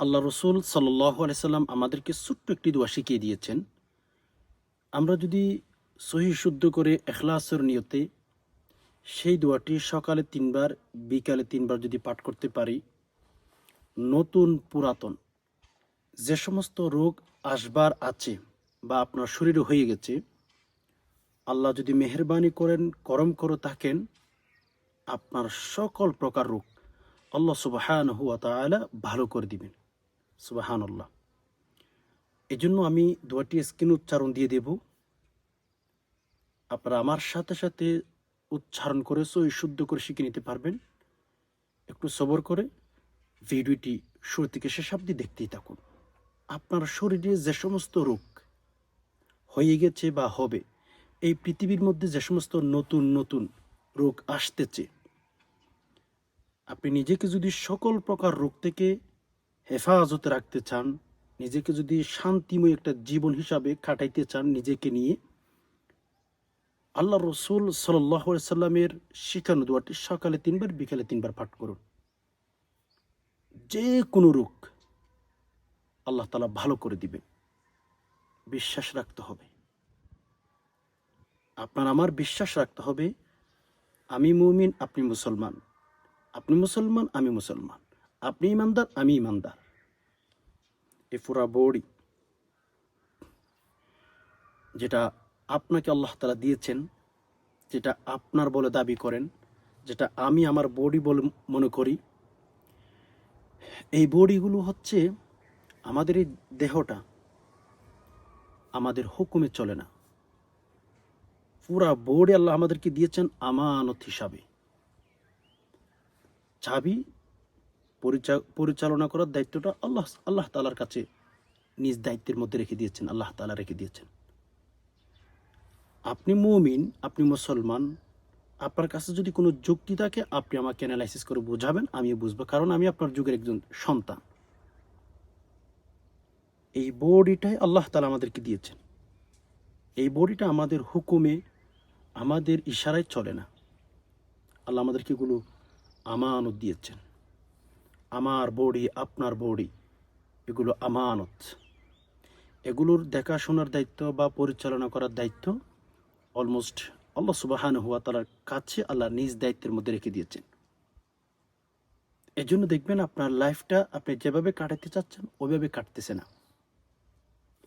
আল্লাহ রসুল আলাইসাল্লাম আমাদেরকে ছোট্ট একটি দোয়া শিখিয়ে দিয়েছেন। আমরা যদি সহি শুদ্ধ করে এখলাসের নিয়তে সেই দোয়াটি সকালে তিনবার, বিকালে তিনবার যদি পাঠ করতে পারি, নতুন, পুরাতন, যে সমস্ত রোগ আসবার আছে বা আপনার শরীরে হয়ে গেছে, আল্লাহ যদি মেহরবানি করেন, করম করে থাকেন, আপনার সকল প্রকার রোগ আল্লাহ সুবাহান হুয়া তালা ভালো করে দিবেন। সুবাহান আল্লাহ এই জন্য আমি দোয়াটি স্ক্রিন উচ্চারণ দিয়ে দেব। আপনারা আমার সাথে সাথে উচ্চারণ করে সই শুদ্ধ করে শিখে নিতে পারবেন। একটু সবর করে ভিডিওটি শুরু থেকে শেষ অব্দি দেখতেই থাকুন। আপনার শরীরে যে সমস্ত রোগ হয়ে গেছে বা হবে, এই পৃথিবীর মধ্যে যে সমস্ত নতুন নতুন রোগ আসতেছে, আপনি নিজেকে যদি সকল প্রকার রোগ থেকে হেফাজতে রাখতে চান, নিজেকে যদি শান্তিময় একটা জীবন হিসাবে কাটাইতে চান নিজেকে নিয়ে আল্লাহ রসুল সাল্লামের শিখানো দোয়াটি সকালে তিনবার, বিকালে তিনবার পাঠ করুন। যে কোনো রোগ আল্লাহ তালা ভালো করে দিবেন। বিশ্বাস রাখতে হবে। আপনার আমার বিশ্বাস রাখতে হবে, আমি মুমিন, আপনি মুসলমান। আপনি মুসলমান, আমি মুসলমান। আপনি ইমানদার, আমি ইমানদার। এ পুরা বড়ি, যেটা আপনাকে আল্লাহ তালা দিয়েছেন, যেটা আপনার বলে দাবি করেন, যেটা আমি আমার বডি বলে মনে করি, এই বডিগুলো হচ্ছে আমাদের এই দেহটা, আমাদের হুকুমে চলে না। পুরা বডি আল্লাহ আমাদেরকে দিয়েছেন আমানত হিসাবে। চাবি পরিচালনা করার দায়িত্বটা আল্লাহ আল্লাহ তালার কাছে নিজ দায়িত্বের মধ্যে রেখে দিয়েছেন, আল্লাহ তালা রেখে দিয়েছেন। আপনি মুমিন, আপনি মুসলমান, আপনার কাছে যদি কোনো যুক্তি থাকে, আপনি আমাকে অ্যানালাইসিস করে বোঝাবেন, আমিও বুঝব, কারণ আমি আপনার যুগের একজন সন্তান। এই বডিটাই আল্লাহ তালা আমাদেরকে দিয়েছেন। এই বডিটা আমাদের হুকুমে, আমাদের ইশারায় চলে না। আল্লাহ আমাদেরকে এগুলো আমানত দিয়েছেন। আমার বডি, আপনার বডি, এগুলো আমানত। এগুলোর দেখাশোনার দায়িত্ব বা পরিচালনা করার দায়িত্ব অলমোস্ট আল্লাহ সুবাহান হুয়া তালার কাছে আল্লাহ নিজ দায়িত্বের মধ্যে রেখে দিয়েছেন। এজন্য দেখবেন আপনার লাইফটা আপনি যেভাবে কাটাতে চাচ্ছেন, ওইভাবে কাটতেছে না।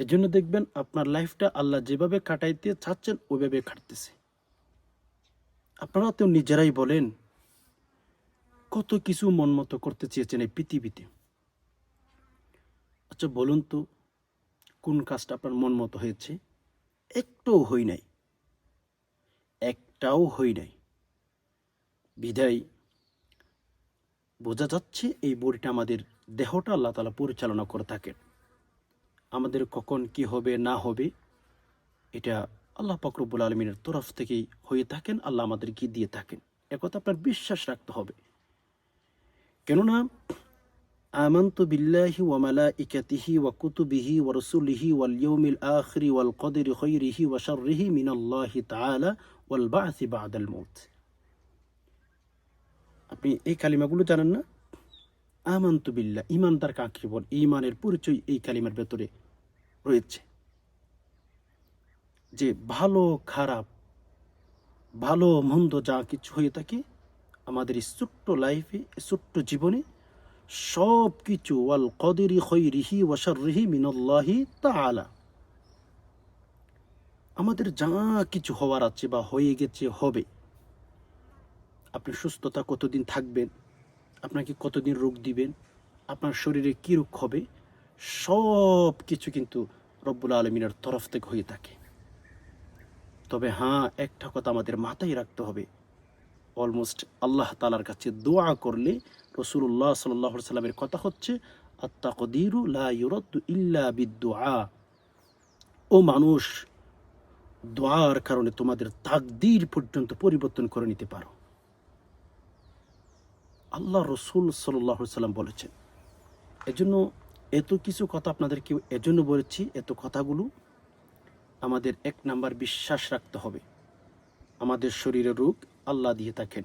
এজন্য দেখবেন আপনার লাইফটা আল্লাহ যেভাবে কাটাইতে চাচ্ছেন, ওইভাবে কাটতেছে। আপনারা তো নিজেরাই বলেন কত কিছু মন মতো করতে চেয়েছেন এই পৃথিবীতে। আচ্ছা বলুন তো, কোন কাজটা আপনার মন মতো হয়েছে? একটাও হই নাই। একটাও হই নাই। বিদায়। বোঝা যাচ্ছে এই বড়িটা আমাদের দেহটা আল্লাহ তালা পরিচালনা করে থাকেন। আমাদের কখন কি হবে, না হবে, এটা আল্লাহ ফকরবুল আলমিনের তরফ থেকেই হয়ে থাকেন, আল্লাহ আমাদেরকে দিয়ে থাকেন। একথা আপনার বিশ্বাস রাখতে হবে। কেননা, আমন্ত বিল্লাহি ওয়ামালা ইকাতিহি ওয়া কুতুবিহি ওয়া রসুলিহি ওয়াল ইয়ৌমিল আখরি ওয়াল কদির খৈরিহি ওয়া শাররিহি মিনাল্লাহি তাআলা ওয়াল বা'সি বা'দাল মউত। আপনি এই কালিমাগুলো জানেন না? আমন্ত বিল্লাহ, ইমানদার কাকে বল? ইমানের পরিচয় এই কালিমার ভেতরে রয়েছে। যে ভালো, খারাপ, ভালো, মন্দ যা কিছু হয়ে থাকে আমাদের এই ছোট্ট লাইফে ছোট্ট জীবনে সব কিছু ওয়াল কদিরি খৈরিহি ওয়াশারিহি মিনাল্লাহি তাআলা। আমাদের যা কিছু হওয়ার আছে বা হয়ে গেছে, হবে। আপনি সুস্থতা কতদিন থাকবেন? আপনাকে কতদিন রোগ দিবেন? আপনার শরীরে কী রোগ হবে? সব কিছু কিন্তু রব্বুল আলমিনের তরফ থেকে হয়ে থাকে। তবে হ্যাঁ একটা কথা আমাদের মাথায় রাখতে হবে। অলমোস্ট আল্লাহ তালার কাছে দোয়া করলে রসুল্লাহ সাল্লাহ সাল্লামের কথা হচ্ছে আত্মা কদিরু লা ইউরদ্দু ইল্লা ও মানুষ, দোয়ার কারণে তোমাদের তাকদির পর্যন্ত পরিবর্তন করে নিতে পারো। আল্লাহ রসুল সাল্লাহ সাল্লাম বলেছেন, এজন্য এত কিছু কথা আপনাদেরকে এজন্য বলেছি, এত কথাগুলো আমাদের এক নাম্বার বিশ্বাস রাখতে হবে। আমাদের শরীরে রোগ আল্লাহ দিয়ে থাকেন।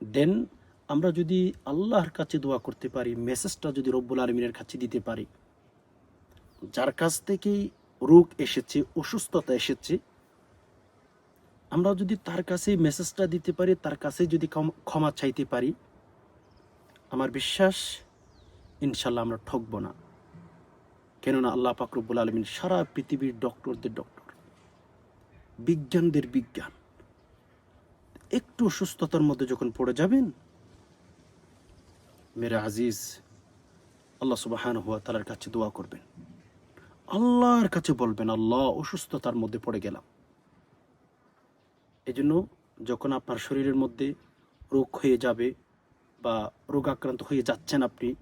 দেন আমরা যদি আল্লাহর কাছে দোয়া করতে পারি মেসেজটা যদি রব্বুল আলমিনের কাছে দিতে পারি, যার কাছ থেকেই রোগ এসেছে, অসুস্থতা এসেছে, আমরা যদি তার কাছে মেসেজটা দিতে পারি, তার কাছে যদি ক্ষমা চাইতে পারি, আমার বিশ্বাস ইনশাল্লাহ আমরা ঠকবো না। কেননা আল্লাহ পাকরবুল আলমিন সারা পৃথিবীর ডক্টরদের ডক্টর বিজ্ঞানদের বিজ্ঞান। একটু সুস্থতার মধ্যে যখন পড়ে যাবেন, মেরে আজিজ, আল্লাহ সুবাহান হুয়া তালার কাছে দোয়া করবেন। আল্লাহর কাছে বলবেন, আল্লাহ, অসুস্থতার মধ্যে পড়ে গেলাম। এজন্য যখন আপনার শরীরের মধ্যে রোগ হয়ে যাবে বা রোগ আক্রান্ত হয়ে যাচ্ছেন আপনি,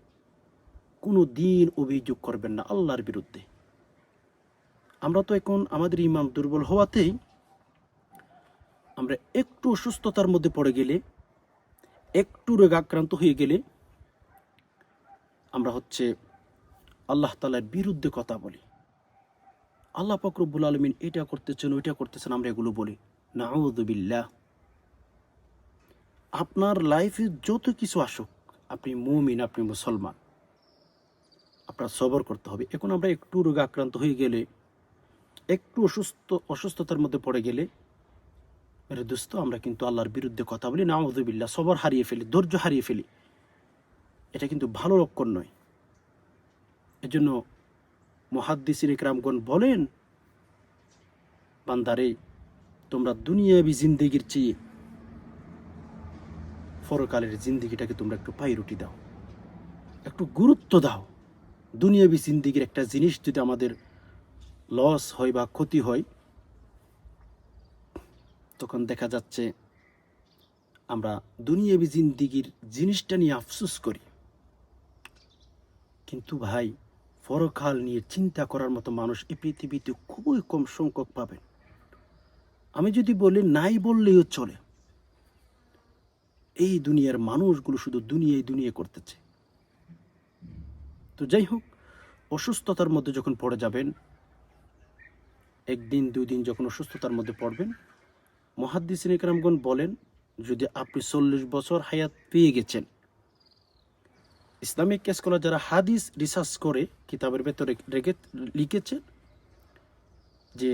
কোনো দিন অভিযোগ করবেন না আল্লাহর বিরুদ্ধে। আমরা তো এখন আমাদের ইমান দুর্বল হওয়াতেই আমরা একটু অসুস্থতার মধ্যে পড়ে গেলে, একটু রোগাক্রান্ত হয়ে গেলে আমরা হচ্ছে আল্লাহ তালার বিরুদ্ধে কথা বলি। আল্লাহ ফকরবুল আলমিন এটা করতেছেন, ওইটা করতেছেন, আমরা এগুলো বলি। নাউদুবিল্লাহ আপনার লাইফে যত কিছু আসুক, আপনি মুমিন, আপনি মুসলমান, আপনার সবর করতে হবে। এখন আমরা একটু রোগে আক্রান্ত হয়ে গেলে, একটু অসুস্থ, অসুস্থতার মধ্যে পড়ে গেলে মেরে দোস্ত, আমরা কিন্তু আল্লাহর বিরুদ্ধে কথা বলি নাউদুবিল্লাহ সবর হারিয়ে ফেলি, ধৈর্য হারিয়ে ফেলি। এটা কিন্তু ভালো লক্ষণ নয়। এজন্য মহাদ্দিসির ইকরামগণ বলেন, বান্দারে, তোমরা দুনিয়াবি জিন্দিগির চেয়ে পরকালের জিন্দিগিটাকে তোমরা একটু পাইরুটি দাও, একটু গুরুত্ব দাও। দুনিয়াবি জিন্দিগির একটা জিনিস যদি আমাদের লস হয় বা ক্ষতি হয় তখন দেখা যাচ্ছে, আমরা দুনিয়াবি জিন্দিগির জিনিসটা নিয়ে আফসোস করি। কিন্তু ভাই, পরকাল নিয়ে চিন্তা করার মতো মানুষ এই পৃথিবীতে খুবই কম সংখ্যক পাবেন। আমি যদি বলি, নাই বললেও চলে। এই দুনিয়ার মানুষগুলো শুধু দুনিয়ায় দুনিয়া করতেছে। তো যাই হোক, অসুস্থতার মধ্যে যখন পড়ে যাবেন, একদিন দুই দিন যখন অসুস্থতার মধ্যে পড়বেন মহাদ্দিসিন ইকরামগণ বলেন, যদি আপনি চল্লিশ বছর হায়াত পেয়ে গেছেন, ইসলামিক স্কলার যারা হাদিস রিসার্চ করে কিতাবের ভেতরে রেখে লিখেছেন, যে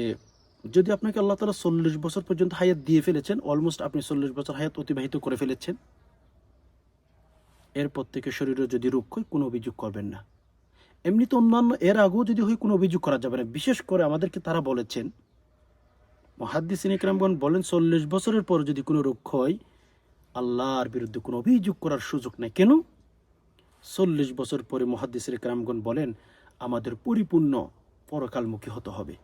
যদি আপনাকে আল্লাহ তালা চল্লিশ বছর পর্যন্ত হায়াত দিয়ে ফেলেছেন, অলমোস্ট আপনি চল্লিশ বছর হায়াত অতিবাহিত করে ফেলেছেন, এরপর থেকে শরীরে যদি রোগ হয়, কোনো অভিযোগ করবেন না। এমনিতে অন্যান্য এর আগেও যদি হয়, কোনো অভিযোগ করা যাবে না। বিশেষ করে আমাদেরকে তারা বলেছেন মহাদ্দিসিন ইকরামগণ বলেন, চল্লিশ বছরের পর যদি কোনো রোগ হয়, আল্লাহর বিরুদ্ধে কোনো অভিযোগ করার সুযোগ নেই। কেন? চল্লিশ বছর পরে মহাদ্দিসের ইকরামগণ বলেন, আমাদের পরিপূর্ণ পরকালমুখী হতে হবে।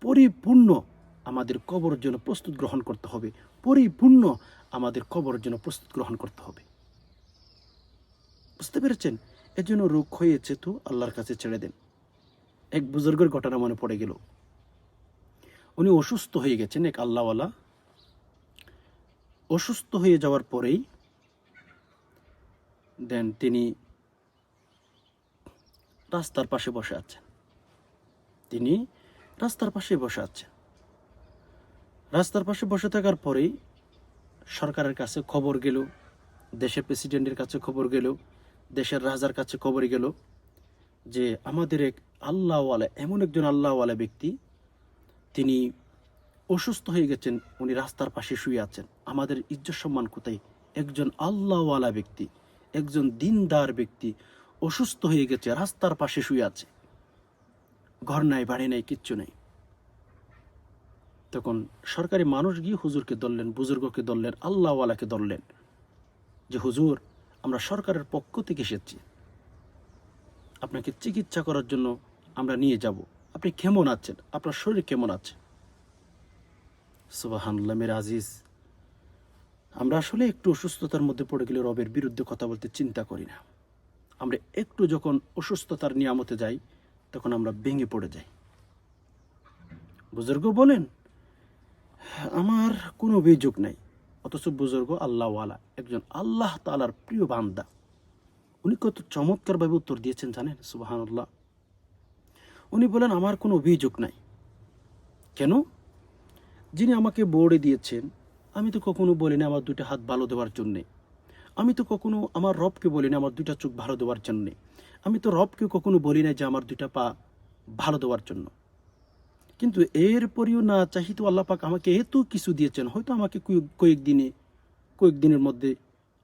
পরিপূর্ণ আমাদের কবর জন্য প্রস্তুত গ্রহণ করতে হবে। পরিপূর্ণ আমাদের কবর জন্য প্রস্তুত গ্রহণ করতে হবে। বুঝতে পেরেছেন? এর জন্য রোগ হয়েছে তো আল্লাহর কাছে ছেড়ে দেন। এক বুজুর্গের ঘটনা মনে পড়ে গেল। উনি অসুস্থ হয়ে গেছেন এক আল্লাহওয়ালা। অসুস্থ হয়ে যাওয়ার পরেই দেন তিনি রাস্তার পাশে বসে আছেন। তিনি রাস্তার পাশে বসে আছেন। রাস্তার পাশে বসে থাকার পরেই সরকারের কাছে খবর গেল, দেশের প্রেসিডেন্টের কাছে খবর গেল, দেশের রাজার কাছে খবর গেল যে আমাদের এক আল্লাহওয়ালা, এমন একজন আল্লাহওয়ালা ব্যক্তি তিনি অসুস্থ হয়ে গেছেন, উনি রাস্তার পাশে শুয়ে আছেন। আমাদের ইজ্জত সম্মান কোথায়? একজন আল্লাহওয়ালা ব্যক্তি, একজন দিনদার ব্যক্তি অসুস্থ হয়ে গেছে, রাস্তার পাশে শুয়ে আছে। ঘর নাই, বাড়ি নাই, কিচ্ছু নেই। তখন সরকারি মানুষ গিয়ে হুজুরকে ধরলেন, বুজুর্গকে ধরলেন, আল্লাহওয়ালাকে ধরলেন যে, হুজুর, আমরা সরকারের পক্ষ থেকে এসেছি। আপনাকে চিকিৎসা করার জন্য আমরা নিয়ে যাব। আপনি কেমন আছেন? আপনার শরীর কেমন আছে? সুবাহান্লাহ মের আজিজ। আমরা আসলে একটু অসুস্থতার মধ্যে পড়ে গেলে রবের বিরুদ্ধে কথা বলতে চিন্তা করি না। আমরা একটু যখন অসুস্থতার নিয়ামতে যাই, তখন আমরা ভেঙে পড়ে যাই। বুজুর্গ বলেন, আমার কোনো অভিযোগ নাই, অথচ বুজুর্গ আল্লাহওয়ালা, একজন আল্লাহ তালার প্রিয় বান্দা। উনি কত চমৎকারভাবে উত্তর দিয়েছেন জানেন? সুবাহানুল্লাহ। উনি বলেন, আমার কোনো অভিযোগ নাই। কেন? যিনি আমাকে বোর্ডে দিয়েছেন, আমি তো কখনো বলিনি আমার দুটো হাত ভালো দেওয়ার জন্যে। আমি তো কখনো আমার রবকে বলি না আমার দুইটা চোখ ভালো দেওয়ার জন্যে। আমি তো রবকে কখনো বলি না যে আমার দুইটা পা ভালো দেওয়ার জন্য। কিন্তু এরপরেও না চাহিত আল্লাহ পাক আমাকে এত কিছু দিয়েছেন, হয়তো আমাকে কয়েক- কয়েকদিনে কয়েকদিনের মধ্যে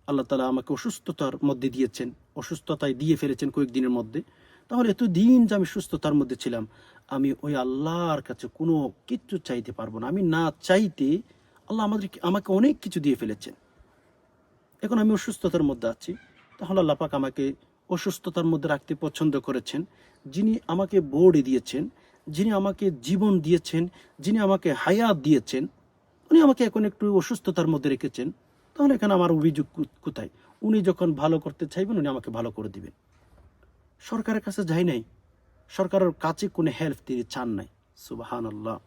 আল্লাহ তালা আমাকে অসুস্থতার মধ্যে দিয়েছেন, অসুস্থতায় দিয়ে ফেলেছেন কয়েকদিনের মধ্যে। তাহলে এত দিন যে আমি সুস্থতার মধ্যে ছিলাম, আমি ওই আল্লাহর কাছে কোনো কিচ্ছু চাইতে পারব না। আমি না চাইতে আল্লাহ আমাদের আমাকে অনেক কিছু দিয়ে ফেলেছেন। এখন আমি অসুস্থতার মধ্যে আছি। তাহলে আল্লাহ পাক আমাকে অসুস্থতার মধ্যে রাখতে পছন্দ করেছেন। যিনি আমাকে বোর্ডে দিয়েছেন, যিনি আমাকে জীবন দিয়েছেন, যিনি আমাকে হায়াত দিয়েছেন, উনি আমাকে এখন একটু অসুস্থতার মধ্যে রেখেছেন। তাহলে এখানে আমার অভিযোগ কোথায়? উনি যখন ভালো করতে চাইবেন, উনি আমাকে ভালো করে দিবেন। সরকারের কাছে যাই নাই, সরকারের কাছে কোনো হেল্প তিনি চান নাই। সুবাহান আল্লাহ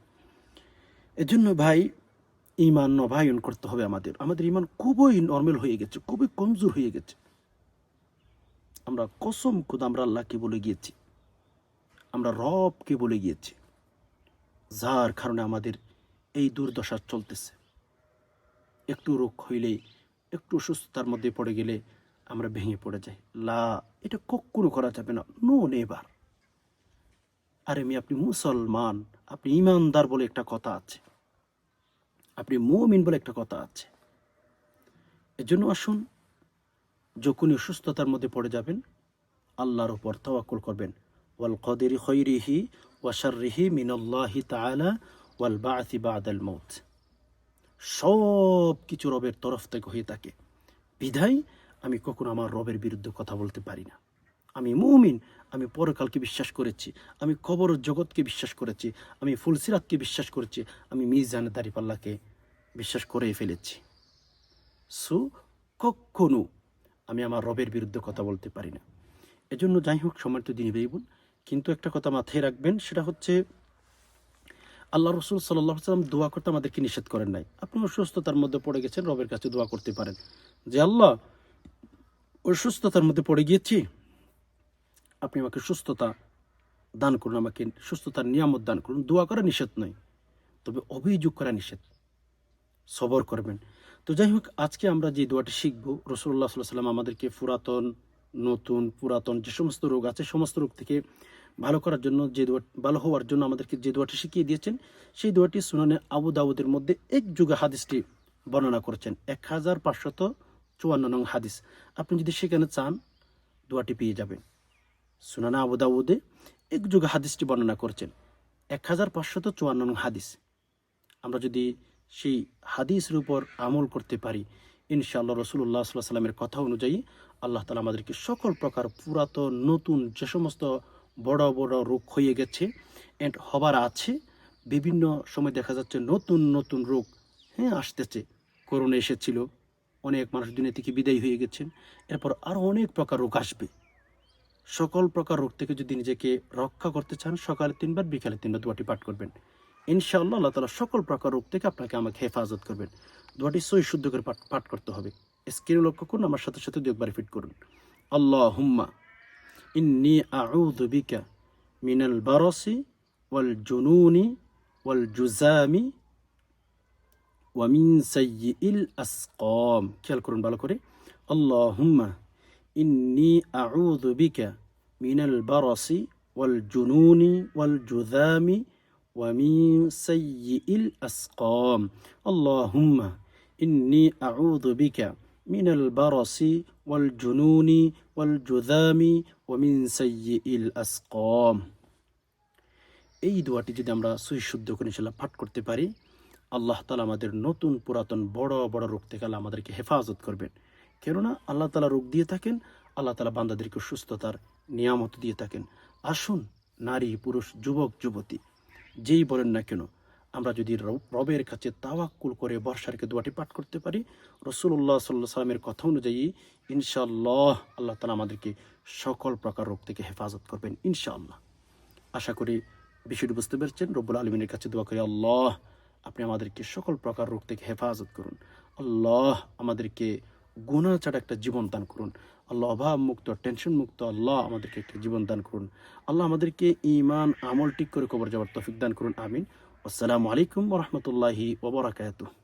এজন্য ভাই ইমান নবায়ন করতে হবে আমাদের। আমাদের ইমান খুবই নর্মাল হয়ে গেছে, খুবই কমজোর হয়ে গেছে। আমরা কসম খুদ, আমরা আল্লাহকে বলে গিয়েছি। আমরা রবকে বলে গিয়েছি। যার কারণে আমাদের এই দুর্দশা চলতেছে। একটু রোগ হইলে, একটু অসুস্থতার মধ্যে পড়ে গেলে আমরা ভেঙে পড়ে যাই। লা, এটা কখনো করা যাবে না। নো নেবার আরে মি আপনি মুসলমান। আপনি ইমানদার বলে একটা কথা আছে। আপনি মুমিন বলে একটা কথা আছে। এজন্য আসুন, যখনই অসুস্থতার মধ্যে পড়ে যাবেন, আল্লাহর উপর তাওয়াক্কুল করবেন। ওয়াল কদিরি খৈরিহি ওয়াশারিহি মিনাল্লাহি তাআলা ওয়াল বাআথি বাদাল মৌত সব কিছু রবের তরফ থেকে হয়ে থাকে। বিধায় আমি কখনো আমার রবের বিরুদ্ধে কথা বলতে পারি না। আমি মুমিন, আমি পরকালকে বিশ্বাস করেছি, আমি কবর জগৎকে বিশ্বাস করেছি, আমি ফুলসিরাতকে বিশ্বাস করেছি, আমি মিজান দারিপাল্লাকে বিশ্বাস করে ফেলেছি। সো, কখনো আমি আমার রবের বিরুদ্ধে কথা বলতে পারি না। এজন্য যাই হোক সময় তো দিনই বেইবুন কিন্তু একটা কথা মাথায় রাখবেন, সেটা হচ্ছে আল্লাহ রসুল সাল্লাহ সাল্লাম দোয়া করতে আমাদেরকে নিষেধ করেন নাই। আপনি অসুস্থতার মধ্যে পড়ে গেছেন, রবের কাছে দোয়া করতে পারেন। যে আল্লাহ অসুস্থতার মধ্যে পড়ে গিয়েছি। আপনি আমাকে সুস্থতা দান করুন, আমাকে সুস্থতার নিয়ামত দান করুন। দোয়া করা নিষেধ নয়, তবে অভিযোগ করা নিষেধ। সবর করবেন। তো যাই হোক, আজকে আমরা যে দোয়াটি শিখব রসুল্লাহ সাল্লাহ সাল্লাম আমাদেরকে পুরাতন, নতুন, পুরাতন যে সমস্ত রোগ আছে, সমস্ত রোগ থেকে ভালো করার জন্য যে দোয়া, ভালো হওয়ার জন্য আমাদেরকে যে দোয়াটি শিখিয়ে দিয়েছেন, সেই দোয়াটি সুনানে আবু দাউদের মধ্যে এক যুগে হাদিসটি বর্ণনা করেছেন। এক হাজার পাঁচশত চুয়ান্ন নং হাদিস। আপনি যদি সেখানে চান, দোয়াটি পেয়ে যাবেন। সুনানা আবু দাউদে এক যুগে হাদিসটি বর্ণনা করছেন। এক হাজার পাঁচশত চুয়ান্ন নং হাদিস। আমরা যদি সেই হাদিসের উপর আমল করতে পারি, ইনশাআল্লাহ রসুল্লাহ সাল্লাহ সাল্লামের কথা অনুযায়ী আল্লাহ তালা আমাদেরকে সকল প্রকার পুরাতন, নতুন যে সমস্ত বড় বড় রোগ হয়ে গেছে অ্যান্ড হবার আছে, বিভিন্ন সময় দেখা যাচ্ছে নতুন নতুন রোগ হ্যাঁ আসতেছে। করোনা এসেছিল অনেক মানুষ দুনিয়া থেকে বিদায় হয়ে গেছেন। এরপর আরও অনেক প্রকার রোগ আসবে। সকল প্রকার রোগ থেকে যদি নিজেকে রক্ষা করতে চান, সকালে তিনবার, বিকালে তিনবার দোয়াটি পাঠ করবেন। ইনশাআল্লাহ, আল্লাহ তালা সকল প্রকার রোগ থেকে আপনাকে আমাকে হেফাজত করবেন। দোয়াটি সই শুদ্ধ করে পাঠ করতে হবে। স্ক্রিনে লক্ষ্য করুন, আমার সাথে সাথে দু একবার রিপিট করুন। আল্লাহ হুম্মা ইন্নি আউযু বিকা মিনাল বারসি ওয়াল জুনুনি ওয়াল জুজামি ওয়ামিন সাইয়িল আসকাম খেয়াল করুন ভালো করে আল্লাহুম্মা ইন্নি আউযু বিকা মিনাল বারসি ওয়াল জুনুনি ওয়াল জুজামি ومن سيء الأسقام اللهم إني أعوذ بك من البرص والجنون والجذام ومن سيء الأسقام এই দোয়াটি যদি আমরা সুই শুদ্ধ করে ইনশাল্লাহ পাঠ করতে পারি আল্লাহ তালা আমাদের নতুন পুরাতন বড় বড় রোগ থেকে আল্লাহ আমাদেরকে হেফাজত করবেন। কেননা আল্লাহ তালা রোগ দিয়ে থাকেন, আল্লাহ তালা বান্দাদেরকে সুস্থতার নিয়ামত দিয়ে থাকেন। আসুন, নারী, পুরুষ, যুবক, যুবতী, যেই বলেন না কেন, আমরা যদি রব- রবের কাছে তাওয়াক্কুল করে বর্ষারকে দোয়াটি পাঠ করতে পারি রসুল্লাহ সাল্লাহ সাল্লামের কথা অনুযায়ী ইনশাআল্লাহ আল্লাহ তালা আমাদেরকে সকল প্রকার রোগ থেকে হেফাজত করবেন, ইনশাআল্লাহ। আশা করি বিষয়টি বুঝতে পেরেছেন। রব্বুল আলমিনের কাছে দোয়া করি, আল্লাহ আপনি আমাদেরকে সকল প্রকার রোগ থেকে হেফাজত করুন। আল্লাহ আমাদেরকে গুণা ছাড়া একটা জীবন দান করুন। আল্লাহ অভাব মুক্ত টেনশন মুক্ত আল্লাহ আমাদেরকে একটা জীবন দান করুন। আল্লাহ আমাদেরকে ইমান আমল ঠিক করে কবর যাওয়ার তফিক দান করুন। আমিন। আসসালামু আলাইকুম রহমতুল্লাহি ওবরাকাতুহ